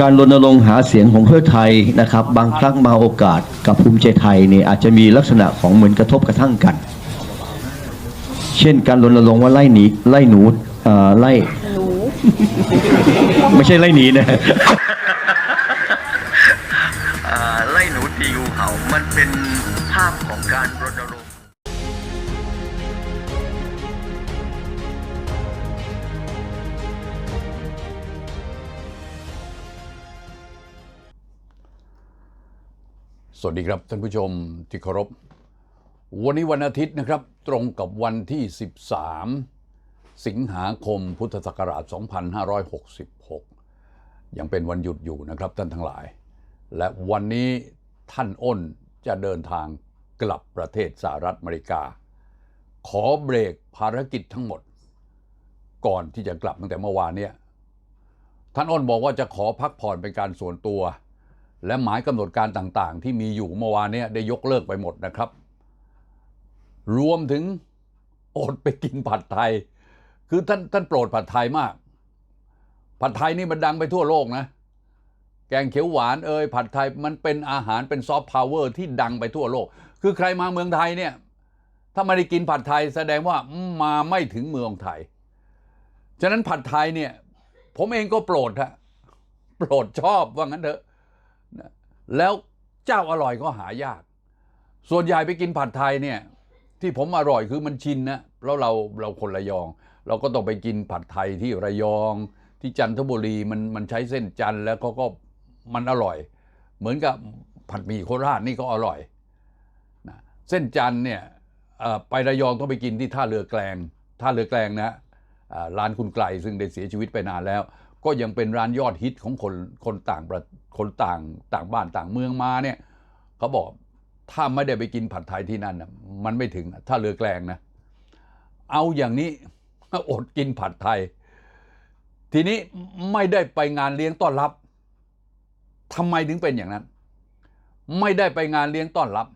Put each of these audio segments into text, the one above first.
การรณรงค์หาเสียงของเพื่อไทยนะครับ บางครั้งบางโอกาสกับภูมิใจไทยเนี่ยอาจจะมีลักษณะของเหมือนกระทบกระทั่งกัน เช่นการรณรงค์ว่าไล่หนีไล่หนูเอ่อไล่หนูไม่ใช่ไล่หนีนะ สวัสดีครับท่านผู้ชมที่เคารพ วันนี้วันอาทิตย์นะครับตรงกับวันที่ 13 สิงหาคมพุทธศักราช 2566 ยังเป็นวันหยุดอยู่นะครับท่านทั้งหลาย และวันนี้ท่านอ้นจะเดินทางกลับประเทศสหรัฐอเมริกา ขอเบรกภารกิจทั้งหมด ก่อนที่จะกลับตั้งแต่เมื่อวานเนี่ยท่านอ้นบอกว่าจะขอพักผ่อนเป็นการส่วนตัว และหมายกำหนดการต่างๆ ที่มีอยู่เมื่อวานเนี้ได้ยกเลิกไปหมดนะครับ รวมถึงอดไปกินผัดไทย คือท่านท่านโปรดผัดไทยมาก ผัดไทยนี่มันดังไปทั่วโลกนะ แกงเขียวหวานเอ่ยผัดไทยมันเป็นอาหารเป็นซอฟต์พาวเวอร์ที่ดังไปทั่วโลก คือใครมาเมืองไทยเนี่ย ถ้าไม่ได้กินผัดไทยแสดงว่ามาไม่ถึงเมืองไทย ฉะนั้นผัดไทยเนี่ย ผมเองก็โปรดฮะโปรดชอบว่างั้นเถอะ แล้วเจ้าอร่อยก็หายาก ส่วนใหญ่ไปกินผัดไทยเนี่ยที่ผมอร่อยคือมันชินนะแล้วเราเราคนระยอง เราก็ต้องไปกินผัดไทยที่ระยอง ที่จันทบุรีมันมันใช้เส้นจันแล้วเขาก็มันอร่อย เหมือนกับผัดหมี่โคราชนี่ก็อร่อยนะเส้นจันเนี่ยไประยองต้องไปกินที่ท่าเรือแกลงท่าเรือแกลงนะร้านคุณไกลซึ่งได้เสียชีวิตไปนานแล้ว ก็ยังเป็นร้านยอดฮิตของคนคนต่างประคนต่างต่างบ้านต่างเมืองมาเนี่ยเขาบอกถ้าไม่ได้ไปกินผัดไทยที่นั่นนะมันไม่ถึงถ้าเรือแกลงนะ เอาอย่างนี้อดกินผัดไทย ทีนี้ไม่ได้ไปงานเลี้ยงต้อนรับทำไมถึงเป็นอย่างนั้น ไม่ได้ไปงานเลี้ยงต้อนรับ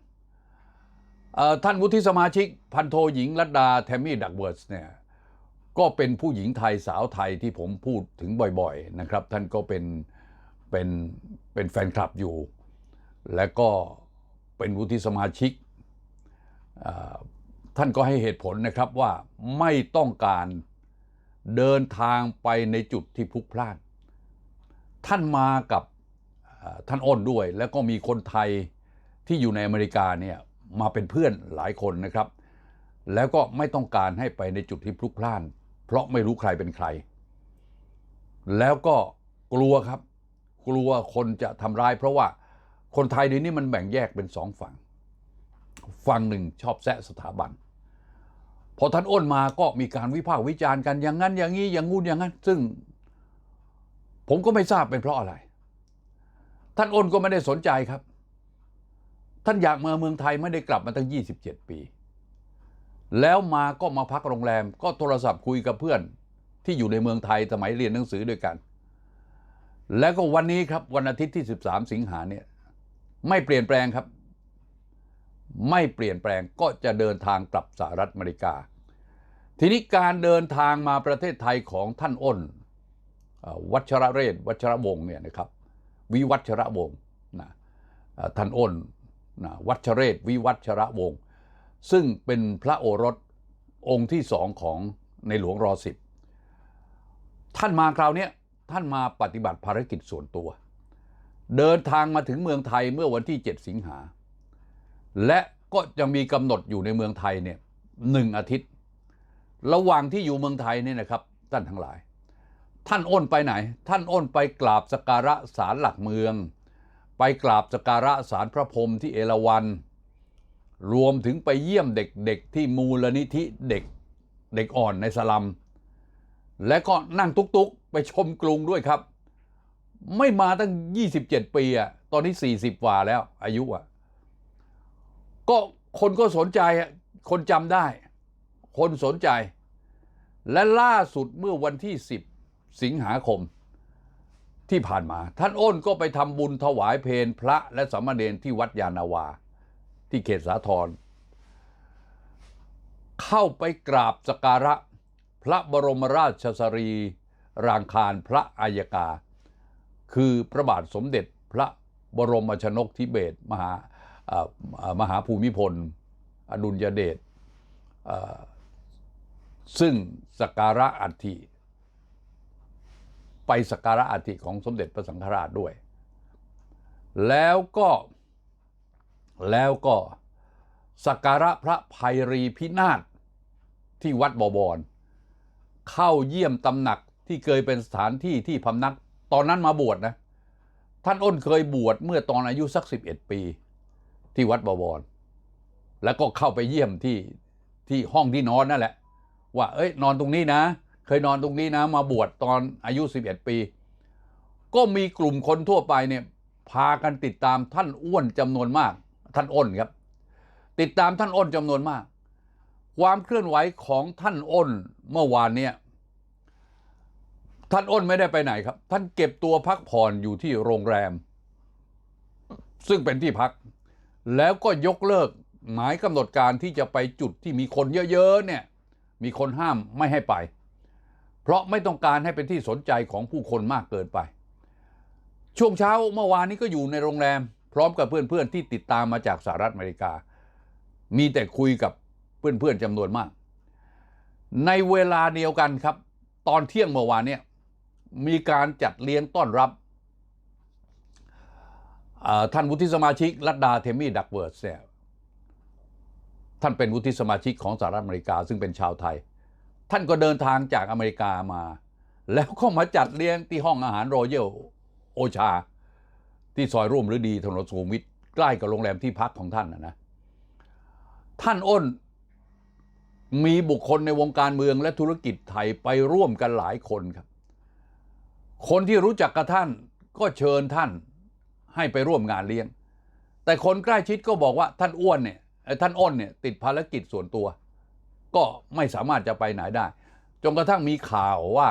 ท่านวุฒิสมาชิก พันโทหญิงรัตดาแทมมี่ดักเบิร์สเนี่ย ก็เป็นผู้หญิงไทยสาวไทยที่ผมพูดถึงบ่อยๆนะครับ ท่านก็เป็นเป็นเป็นแฟนคลับอยู่ และก็เป็นวุฒิสมาชิก ท่านก็ให้เหตุผลนะครับว่าไม่ต้องการเดินทางไปในจุดที่พลุกพล่าน ท่านมากับท่านอ้นด้วย แล้วก็มีคนไทยที่อยู่ในอเมริกาเนี่ยมาเป็นเพื่อนหลายคนนะครับ แล้วก็ไม่ต้องการให้ไปในจุดที่พลุกพล่าน เพราะไม่รู้ใครเป็นใคร แล้วก็กลัวครับ กลัวคนจะทำร้าย เพราะว่าคนไทยเดี๋ยวนี้มันแบ่งแยกเป็นสองฝั่ง ฝั่งหนึ่งชอบแซะสถาบัน พอท่านอ้นมาก็มีการวิพากษ์วิจารณ์กันอย่างนั้นอย่างนี้อย่างงู้นอย่างนั้น ซึ่ง ผมก็ไม่ทราบเป็นเพราะอะไร ท่านอ้นก็ไม่ได้สนใจครับ ท่านอยากมาเมืองไทยไม่ได้กลับมาตั้ง 27 ปี แล้วมาก็มาพักโรงแรม ก็โทรศัพท์คุยกับเพื่อน ที่อยู่ในเมืองไทยสมัยเรียนหนังสือด้วยกัน แล้วก็วันนี้ครับวันอาทิตย์ที่ 13 สิงหาเนี่ยไม่เปลี่ยนแปลงครับ ไม่เปลี่ยนแปลงก็จะเดินทางกลับสหรัฐอเมริกา ทีนี้การเดินทางมาประเทศไทยของท่านอ้น วัชระเรศวัชระวงศ์เนี่ยนะครับ วิวัชระวงศ์นะท่านอ้นนะวัชเรศวิวัชระวงศ์ ซึ่งเป็นพระโอรสองค์ที่สองของในหลวงรอสิบท่านมาคราวนี้ท่านมาปฏิบัติภารกิจส่วนตัว เดินทางมาถึงเมืองไทยเมื่อวันที่ 7 สิงหา และก็จะมีกำหนดอยู่ในเมืองไทยเนี่ยหนึ่งอาทิตย์ ระหว่างที่อยู่เมืองไทยเนี่ยนะครับท่านทั้งหลาย ท่านอ้นไปไหน ท่านอ้นไปกราบสการะศาลหลักเมือง ไปกราบสกการะศาลพระพรหมที่เอราวัณ รวมถึงไปเยี่ยมเด็กๆ ที่มูลนิธิเด็กเด็กอ่อนในสลัม และก็นั่งตุกๆ ไปชมกรุงด้วยครับ ไม่มาตั้ง 27 ปีอะตอนนี้ 40กว่าแล้ว อายุอะก็คนก็สนใจคนจำได้ คนสนใจ และล่าสุดเมื่อวันที่ 10 สิงหาคมที่ผ่านมา ท่านอ้นก็ไปทำบุญถวายเพลพระและสามเณรที่วัดยานาวา ที่เขตสาทรเข้าไปกราบสการะ พระบรมราชสรีรางคารพระอัยกา คือพระบาทสมเด็จพระบรมชนกธิเบศมหาเอ่มหาภูมิพล อดุลยเดชซึ่งสการะอัฐิไปสกการะอัฐิของสมเด็จพระสังฆราชด้วย แล้วก็ แล้วก็สักการะพระภัยรีพินาศที่วัดบวร เข้าเยี่ยมตำหนักที่เคยเป็นสถานที่ที่พำนัก ตอนนั้นมาบวชนะ ท่านอ้นเคยบวชเมื่อตอนอายุสัก 11 ปี ที่วัดบวร แล้วก็เข้าไปเยี่ยมที่ที่ห้องที่นอนนั่นแหละ ว่าเอ้ยนอนตรงนี้นะ เคยนอนตรงนี้นะ มาบวชตอนอายุ 11 ปี ก็มีกลุ่มคนทั่วไปเนี่ยพากันติดตามท่านอ้วนจำนวนมาก ท่านอ้นครับ ติดตามท่านอ้นจำนวนมาก ความเคลื่อนไหวของท่านอ้นเมื่อวานเนี่ยท่านอ้นไม่ได้ไปไหนครับ ท่านเก็บตัวพักผ่อนอยู่ที่โรงแรม ซึ่งเป็นที่พัก แล้วก็ยกเลิกหมายกำหนดการที่จะไปจุดที่มีคนเยอะๆเนี่ย มีคนห้ามไม่ให้ไป เพราะไม่ต้องการให้เป็นที่สนใจของผู้คนมากเกินไป ช่วงเช้าเมื่อวานนี้ก็อยู่ในโรงแรม พร้อมกับเพื่อนๆที่ติดตามมาจากสหรัฐอเมริกา มีแต่คุยกับเพื่อนๆจำนวนมาก ในเวลาเดียวกันครับ ตอนเที่ยงเมื่อวานเนี่ยมีการจัดเลี้ยงต้อนรับท่านวุฒิสมาชิกรัตดาเทมี่ดักเวิร์ดเนี่ยท่านเป็นวุฒิสมาชิกของสหรัฐอเมริกา ซึ่งเป็นชาวไทย ท่านก็เดินทางจากอเมริกามา แล้วก็มาจัดเลี้ยงที่ห้องอาหารรอยัลโอชา ที่ซอยร่วมฤดีถนนสุขุมวิทใกล้กับโรงแรมที่พักของท่านนะนะท่านอ้นมีบุคคลในวงการเมืองและธุรกิจไทยไปร่วมกันหลายคนครับ คนที่รู้จักกับท่านก็เชิญท่านให้ไปร่วมงานเลี้ยง แต่คนใกล้ชิดก็บอกว่าท่านอ้วนเนี่ยท่านอ้นเนี่ยติดภารกิจส่วนตัว ก็ไม่สามารถจะไปไหนได้ จนกระทั่งมีข่าวว่า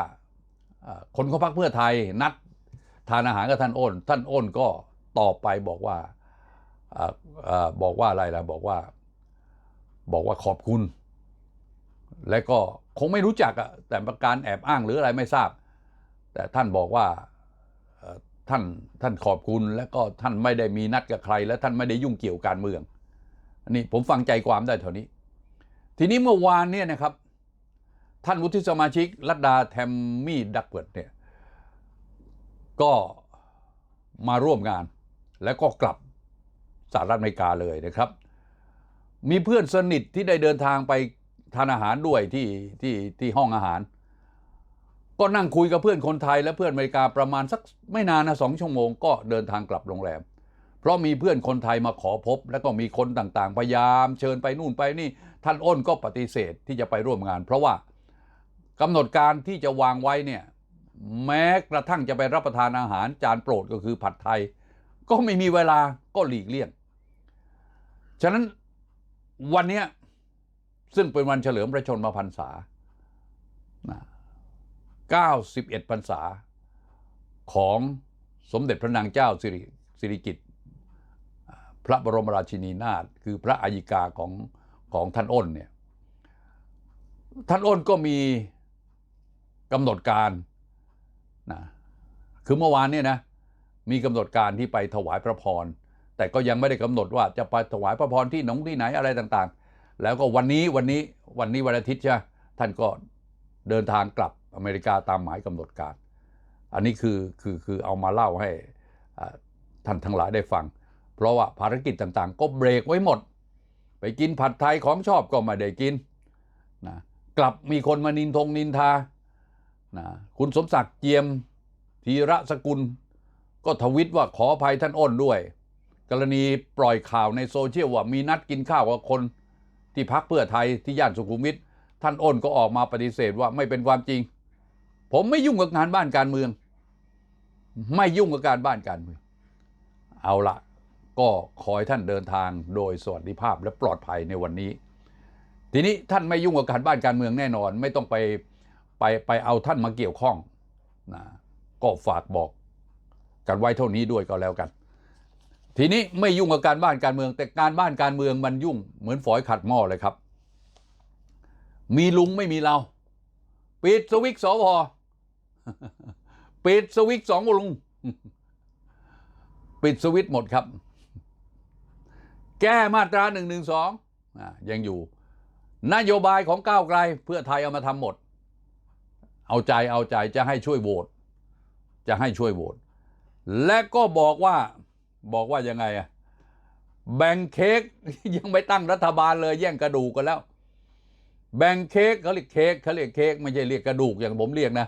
คนเขาพักเพื่อไทยนัด ทานอาหารกับท่านอ้น ท่านอ้นก็ตอบไปบอกว่าออบอกว่าอะไรล่ะบอกว่า บอกว่าขอบคุณ และก็คงไม่รู้จักอะแต่ประการแอบอ้างหรืออะไรไม่ทราบ แต่ท่านบอกว่าท่านท่านขอบคุณ และก็ท่านไม่ได้มีนัดกับใคร และท่านไม่ได้ยุ่งเกี่ยวการเมืองอันนี้ผมฟังใจความได้เท่านี้ ทีนี้เมื่อวานเนี่ยนะครับ ท่านวุฒิสมาชิกรัตดาแทมมี่ดักเวิร์ดเนี่ย ก็มาร่วมงานแล้วก็กลับสหรัฐอเมริกาเลยนะครับ มีเพื่อนสนิทที่ได้เดินทางไปทานอาหารด้วยที่ที่ที่ห้องอาหาร ก็นั่งคุยกับเพื่อนคนไทยและเพื่อนอเมริกาประมาณสักไม่นานนะสองชั่วโมงก็เดินทางกลับโรงแรม เพราะมีเพื่อนคนไทยมาขอพบ แล้วก็มีคนต่างๆ พยายามเชิญไปนู่นไปนี่ ท่านอ้นก็ปฏิเสธที่จะไปร่วมงาน เพราะว่ากำหนดการที่จะวางไว้เนี่ย แม้กระทั่งจะไปรับประทานอาหารจานโปรดก็คือผัดไทย ก็ไม่มีเวลาก็หลีกเลี่ยง ฉะนั้นวันนี้ซึ่งเป็นวันเฉลิมพระชนมพรรษา 91 พรรษา ของสมเด็จพระนางเจ้าสิริสิริกิติ์พระบรมราชินีนาถคือพระอัยิกาของของท่านอ้นเนี่ย ท่านอ้นก็มีกำหนดการ นะคือเมื่อวานเนี่ยนะมีกำหนดการที่ไปถวายพระพร แต่ก็ยังไม่ได้กำหนดว่าจะไปถวายพระพรที่หนองที่ไหนอะไรต่างๆ แล้วก็วันนี้วันนี้วันนี้วันอาทิตย์ใช่ท่านก็เดินทางกลับอเมริกาตามหมายกำหนดการ อันนี้คือคือคือเอามาเล่าให้ท่านทั้งหลายได้ฟัง เพราะว่าภารกิจต่างๆ ก็เบรกไว้หมด ไปกินผัดไทยของชอบก็ไม่ได้กินนะกลับมีคนมานินทงนินทา นะคุณสมศักดิ์เจียมธีระสกุล ก็ทวิตว่าขออภัยท่านอ้นด้วย กรณีปล่อยข่าวในโซเชียลว่ามีนัดกินข้าวกับคนที่พักเพื่อไทยที่ย่านสุขุมวิทท่านอ้นก็ออกมาปฏิเสธว่าไม่เป็นความจริง ผมไม่ยุ่งกับงานบ้านการเมือง ไม่ยุ่งกับการบ้านการเมือง เอาละก็ขอให้ท่านเดินทางโดยสวัสดิภาพและปลอดภัยในวันนี้ ทีนี้ท่านไม่ยุ่งกับการบ้านการเมืองแน่นอน ไม่ต้องไป ไปไปเอาท่านมาเกี่ยวข้องนะก็ฝากบอกกันไว้เท่านี้ด้วยก็แล้วกัน ทีนี้ไม่ยุ่งกับการบ้านการเมือง แต่การบ้านการเมืองมันยุ่ง เหมือนฝอยขัดหม้อเลยครับ มีลุงไม่มีเราปิดสวิกสวปิดสวิกสองลุง ปิดสวิตช์หมดครับ แก้มาตราหนึ่งหนึ่งสองยังอยู่ นโยบายของก้าวไกลเพื่อไทยเอามาทำหมด เอาใจเอาใจจะให้ช่วยโหวตจะให้ช่วยโหวตและก็บอกว่าบอกว่ายังไงอะแบ่งเค้กยังไม่ตั้งรัฐบาลเลยแย่งกระดูกกันแล้ว แบ่งเค้กเขาเรียกเค้กเขาเรียกเค้กไม่ใช่เรียกกระดูกอย่างผมเรียกนะ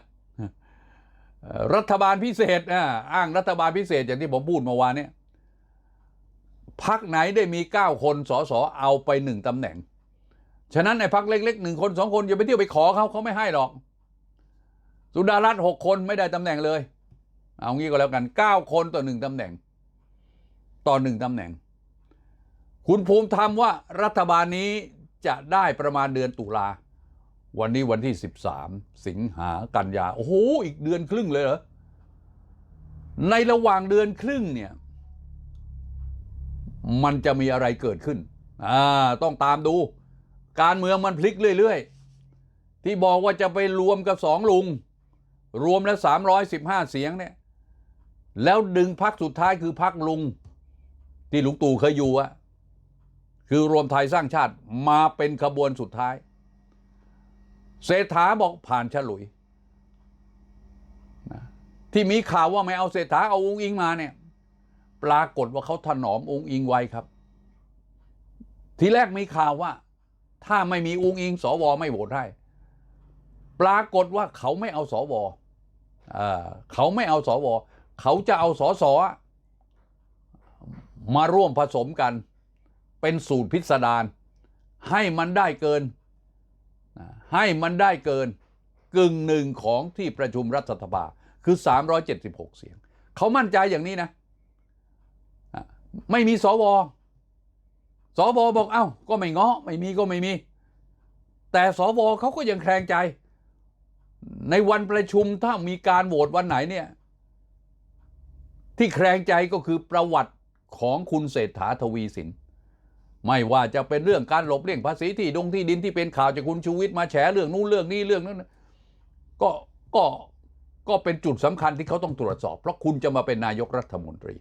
รัฐบาลพิเศษอ่าอ้างรัฐบาลพิเศษอย่างที่ผมพูดเมื่อวานเนี้พักไหนได้มีเก้าคนสสเอาไปหนึ่งตำแหน่ง ฉะนั้นในพักเล็กๆหนึ่งคนสองคนอย่าไปเที่ยวไปขอเขาเขาไม่ให้หรอก สุดารัตน์หกคนไม่ได้ตำแหน่งเลย เอางี้ก็แล้วกันเก้าคนต่อหนึ่งตำแหน่ง ต่อหนึ่งตำแหน่ง คุณภูมิธรรมว่ารัฐบาลนี้จะได้ประมาณเดือนตุลา วันนี้วันที่ 13 สิงหากันยา โอ้โห อีกเดือนครึ่งเลยเหรอ ในระหว่างเดือนครึ่งเนี่ย มันจะมีอะไรเกิดขึ้น อ่า ต้องตามดู การเมืองมันพลิกเรื่อย ๆ ที่บอกว่าจะไปรวมกับสองลุง รวมแล้ว 315 เสียงเนี่ยแล้วดึงพักสุดท้ายคือพักลุง ที่ลุงตู่เคยอยู่อะคือรวมไทยสร้างชาติมาเป็นขบวนสุดท้าย เศรษฐาบอกผ่านฉลุยนะที่มีข่าวว่าไม่เอาเศรษฐาเอาองค์อิงมาเนี่ย ปรากฏว่าเขาถนอมองค์อิงไว้ครับ ทีแรกมีข่าวว่า ถ้าไม่มีองค์อิงสวไม่โหวตให้ปรากฏว่าเขาไม่เอาสว เขาไม่เอาสวเขาจะเอาสสมาร่วมผสมกัน เป็นสูตรพิสดารให้มันได้เกิน ให้มันได้เกินกึ่งหนึ่งของที่ประชุมรัฐสภาคือ 376 เสียง เขามั่นใจอย่างนี้นะ ไม่มีสวสวบอกเอ้า ก็ไม่เงาะไม่มีก็ไม่มี แต่สวเขาก็ยังแคลงใจ ในวันประชุมถ้ามีการโหวตวันไหนเนี่ย ที่แคลงใจก็คือประวัติของคุณเศรษฐาทวีสิน ไม่ว่าจะเป็นเรื่องการหลบเลี่ยงภาษีที่ดงที่ดินที่เป็นข่าวจากคุณชูวิทย์มาแฉเรื่องนู้นเรื่องนี้เรื่องนั้นก็ก็ก็เป็นจุดสำคัญที่เขาต้องตรวจสอบ เพราะคุณจะมาเป็นนายกรัฐมนตรี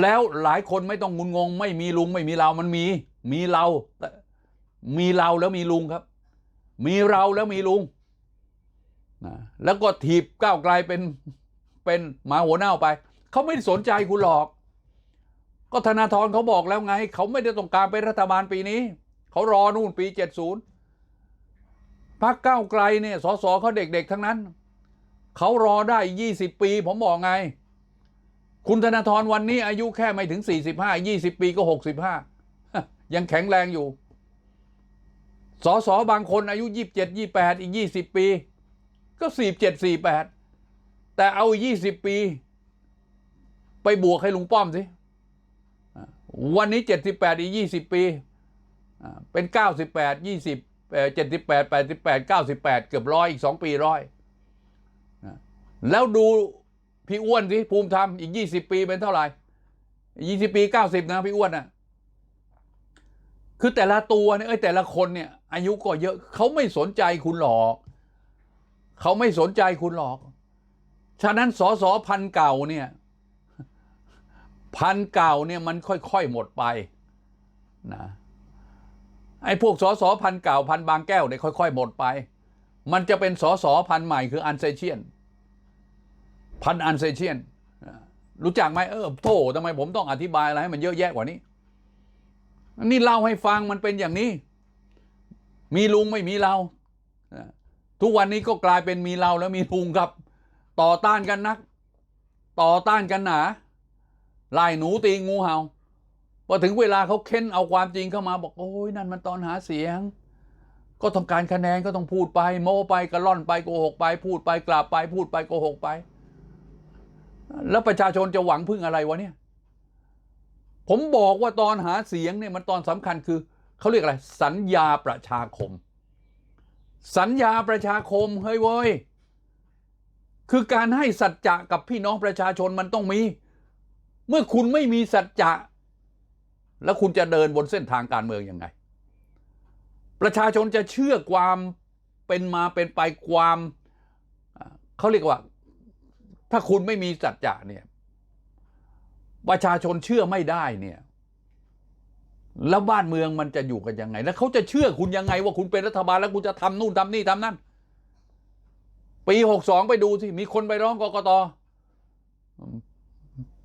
แล้วหลายคนไม่ต้องงุนงง ไม่มีลุงไม่มีเรา มันมี มีเรา มีเราแล้วมีลุงครับ มีเราแล้วมีลุงนะแล้วก็ถีบก้าวไกลเป็นเป็นหมาหัวเน่าไป เขาไม่สนใจคุณหรอก ก็ธนาธรเขาบอกแล้วไง เขาไม่ได้ต้องการเป็นรัฐบาลปีนี้ เขารอนู่นปี 70พักก้าวไกลเนี่ยสสเขาเด็กๆทั้งนั้น เขารอได้ 20 ปี ผมบอกไง คุณธนาธรวันนี้อายุแค่ไม่ถึง 45 20 ปีก็ 65 ยังแข็งแรงอยู่ สสบางคนอายุ27 28อีก20ปี ก็47 48แต่เอา20ปี ไปบวกให้ลุงป้อมสิวันนี้78อีก20ปีอ่าเป็น98 20เอ่อ78 88 98เกือบร้อยอีก2ปีร้อยแล้วดูพี่อ้วนสิภูมิธรรมอีก20ปีเป็นเท่าไหร่20ปี90นะพี่อ้วนน่ะคือแต่ละตัวเนี่ยแต่ละคนเนี่ย อายุก็เยอะเขาไม่สนใจคุณหรอกเขาไม่สนใจคุณหรอก ฉะนั้นสอสอพันเก่าเนี่ยพันเก่าเนี่ยมันค่อยๆหมดไปนะไอ้พวกสอสอพันเก่าพันบางแก้วเนี่ยค่อยๆหมดไป มันจะเป็นสอสอพันใหม่คืออันเซเชียน พันอันเซเชียน รู้จักไหมเออโธ่ทำไมผมต้องอธิบายอะไรให้มันเยอะแยะกว่านี้ นี่เล่าให้ฟังมันเป็นอย่างนี้ มีลุงไม่มีเรา ทุกวันนี้ก็กลายเป็นมีเราแล้วมีลุงครับ ต่อต้านกันนัก ต่อต้านกันหนาไล่หนูตีงูเห่าพอถึงเวลาเขาเค้นเอาความจริงเข้ามาบอกโอ้ยนั่นมันตอนหาเสียง ก็ต้องการคะแนนก็ต้องพูดไป โม้ไปกระล่อนไปโกหกไป พูดไปกลับไป พูดไปโกหกไป แล้วประชาชนจะหวังพึ่งอะไรวะเนี่ย ผมบอกว่าตอนหาเสียงเนี่ยมันตอนสำคัญคือ เขาเรียกอะไร สัญญาประชาคม สัญญาประชาคมเฮ้ยเว้ยคือการให้สัจจะกับพี่น้องประชาชนมันต้องมี เมื่อคุณไม่มีสัจจะ แล้วคุณจะเดินบนเส้นทางการเมืองยังไง ประชาชนจะเชื่อความเป็นมาเป็นไปความเขาเรียกว่า ถ้าคุณไม่มีสัจจะเนี่ยประชาชนเชื่อไม่ได้เนี่ย แล้วบ้านเมืองมันจะอยู่กันยังไง แล้วเขาจะเชื่อคุณยังไงว่าคุณเป็นรัฐบาลแล้วคุณจะทำนู่นทำนี่ทำนั่น ปีหกสองไปดูสิมีคนไปร้องกกต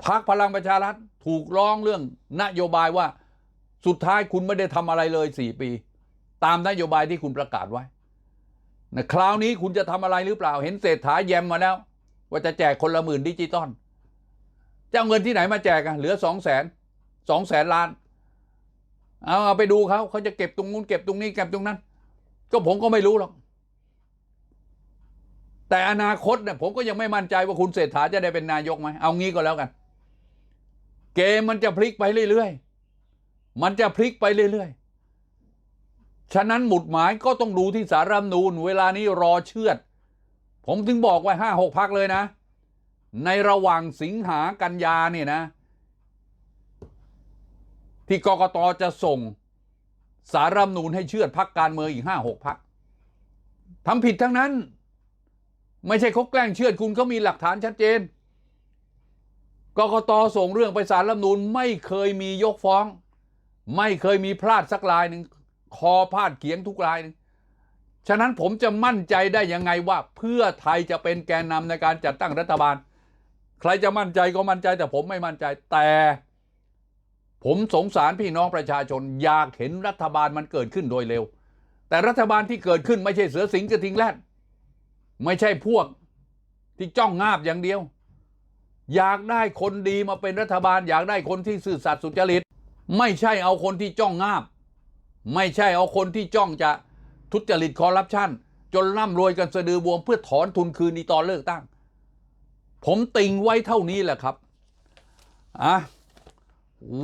พักพลังประชารัฐถูกร้องเรื่องนโยบายว่าสุดท้ายคุณไม่ได้ทำอะไรเลยสี่ปี ตามนโยบายที่คุณประกาศไว้นะคราวนี้คุณจะทำอะไรหรือเปล่า เห็นเศรษฐาแยมมาแล้ว ว่าจะแจกคนละหมื่นดิจิตอลจะเอาเงินที่ไหนมาแจกอะเหลือสองแสนสองแสนล้าน เอาเอาไปดูเขาเขาจะเก็บตรงนู้นเก็บตรงนี้เก็บตรงนั้น ก็ผมก็ไม่รู้หรอก แต่อนาคตเนี่ยผมก็ยังไม่มั่นใจว่าคุณเศรษฐาจะได้เป็นนายกไหมเอางี้ก็แล้วกัน เกมมันจะพลิกไปเรื่อยๆมันจะพลิกไปเรื่อยๆฉะนั้นหมุดหมายก็ต้องดูที่สารรัฐธรรมนูญเวลานี้รอเชื่อด ผมถึงบอกไว้ห้าหกพักเลยนะ ในระหว่างสิงหากันยาเนี่ยนะ ที่กกตจะส่งสารรัฐธรรมนูญให้เชื่อดพักการเมืองอีกห้าหกพักทำผิดทั้งนั้น ไม่ใช่เขาแกล้งเชื่อดคุณเขามีหลักฐานชัดเจนกกตส่งเรื่องไปศาลรัฐธรรมนูญไม่เคยมียกฟ้อง ไม่เคยมีพลาดสักรายหนึ่งคอพลาดเขียงทุกรายหนึ่งฉะนั้นผมจะมั่นใจได้ยังไงว่า เพื่อไทยจะเป็นแกนนำในการจัดตั้งรัฐบาล ใครจะมั่นใจก็มั่นใจแต่ผมไม่มั่นใจแต่ ผมสงสารพี่น้องประชาชนอยากเห็นรัฐบาลมันเกิดขึ้นโดยเร็ว แต่รัฐบาลที่เกิดขึ้นไม่ใช่เสือสิงกระทิงแรดไม่ใช่พวกที่จ้องงาบอย่างเดียว อยากได้คนดีมาเป็นรัฐบาล อยากได้คนที่ซื่อสัตย์สุจริต ไม่ใช่เอาคนที่จ้องงาบ ไม่ใช่เอาคนที่จ้องจะทุจริตคอร์รัปชันจนร่ำรวยกันสะดือบวมเพื่อถอนทุนคืนในตอนเลือกตั้ง ผมติงไว้เท่านี้แหละครับอะ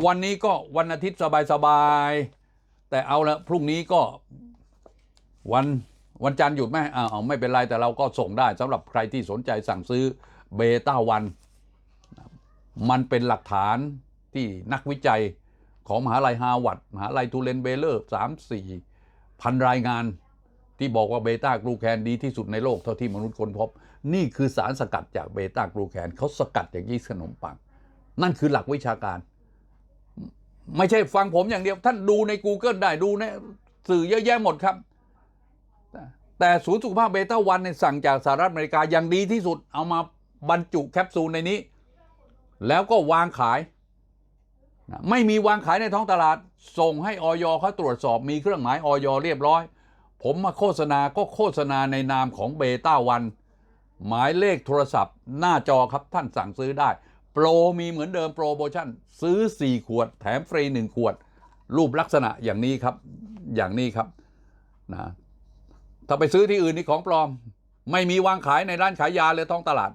วันนี้ก็วันอาทิตย์สบายๆแต่เอาละพรุ่งนี้ก็วันวันจันทร์หยุดไหมอ่าเอไม่เป็นไรแต่เราก็ส่งได้สำหรับใครที่สนใจสั่งซื้อเบต้าวัน มันเป็นหลักฐานที่นักวิจัยของมหาลัยฮาวาดมหาลัยทูเลนเบเลอร์สามสี่พันรายงานที่บอกว่าเบต้ากลูแคนดีที่สุดในโลกเท่าที่มนุษย์ค้นพบ นี่คือสารสกัดจากเบต้ากลูแคนเขาสกัดจากยีสต์ขนมปัง นั่นคือหลักวิชาการ ไม่ใช่ฟังผมอย่างเดียว ท่านดูใน Google ได้ดูในสื่อเยอะแยะหมดครับ แต่ศูนย์สุขภาพเบต้าวันเนี่ยสั่งจากสหรัฐอเมริกาอย่างดีที่สุดเอามาบรรจุแคปซูลในนี้ แล้วก็วางขาย ไม่มีวางขายในท้องตลาด ส่งให้ออยเขาตรวจสอบมีเครื่องหมายออยเรียบร้อย ผมมาโฆษณาก็โฆษณาในนามของเบต้าวันหมายเลขโทรศัพท์ หน้าจอครับท่านสั่งซื้อได้ โปรมีเหมือนเดิมโปรโมชั่น ซื้อ 4 ขวด แถมฟรี 1 ขวด รูปลักษณะอย่างนี้ครับ อย่างนี้ครับนะถ้าไปซื้อที่อื่นนี่ของปลอม ไม่มีวางขายในร้านขายยาเลยท้องตลาด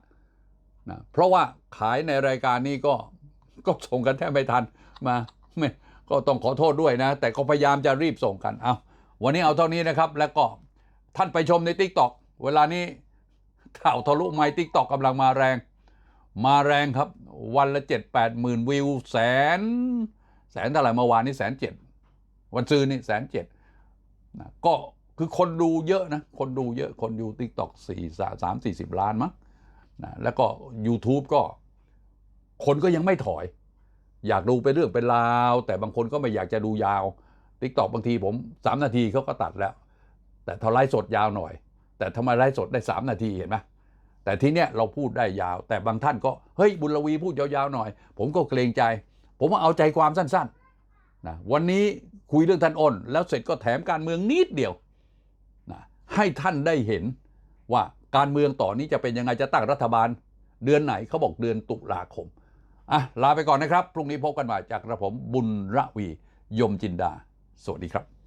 นะเพราะว่าขายในรายการนี้ก็ก็ส่งกันแทบไม่ทันมาไม่ก็ต้องขอโทษด้วยนะ แต่ก็พยายามจะรีบส่งกันเอาวันนี้เอาเท่านี้นะครับ แล้วก็ท่านไปชมใน t ิ k t o k เวลานี้ข่าวทะลุไมทิกตอกกำลังมาแรง มาแรงครับ วันละเจ็ดแปดหมื่นวิวแสน แสนเท่าไหร่เมื่อวานนี้แสนเจ็ดวันซื้อนี่แสนเจ็ดนะก็คือคนดูเยอะนะ คนดูเยอะคนดูทิกตอกสี่สามสี่สิบล้านมั้งนะแล้วก็ YouTube ก็ คนก็ยังไม่ถอย อยากดูเป็นเรื่องเป็นราว แต่บางคนก็ไม่อยากจะดูยาวทิกตอกบางทีผมสามนาทีเขาก็ตัดแล้ว แต่ถ้าไลฟ์สดยาวหน่อย แต่ทำไมไลฟ์สดได้สามนาทีเห็นไหม แต่ทีเนี้ยเราพูดได้ยาว แต่บางท่านก็เฮ้ยบุญลวีพูดยาวๆหน่อย ผมก็เกรงใจ ผมว่าเอาใจความสั้นๆนะวันนี้คุยเรื่องท่านอ้น แล้วเสร็จก็แถมการเมืองนิดเดียวนะให้ท่านได้เห็นว่าการเมืองต่อนนี้จะเป็นยังไงจะตั้งรัฐบาล เดือนไหนเขาบอกเดือนตุลาคมอะลาไปก่อนนะครับพรุ่งนี้พบกันใหม่จากกระผมบุญระวี ยมจินดา สวัสดีครับ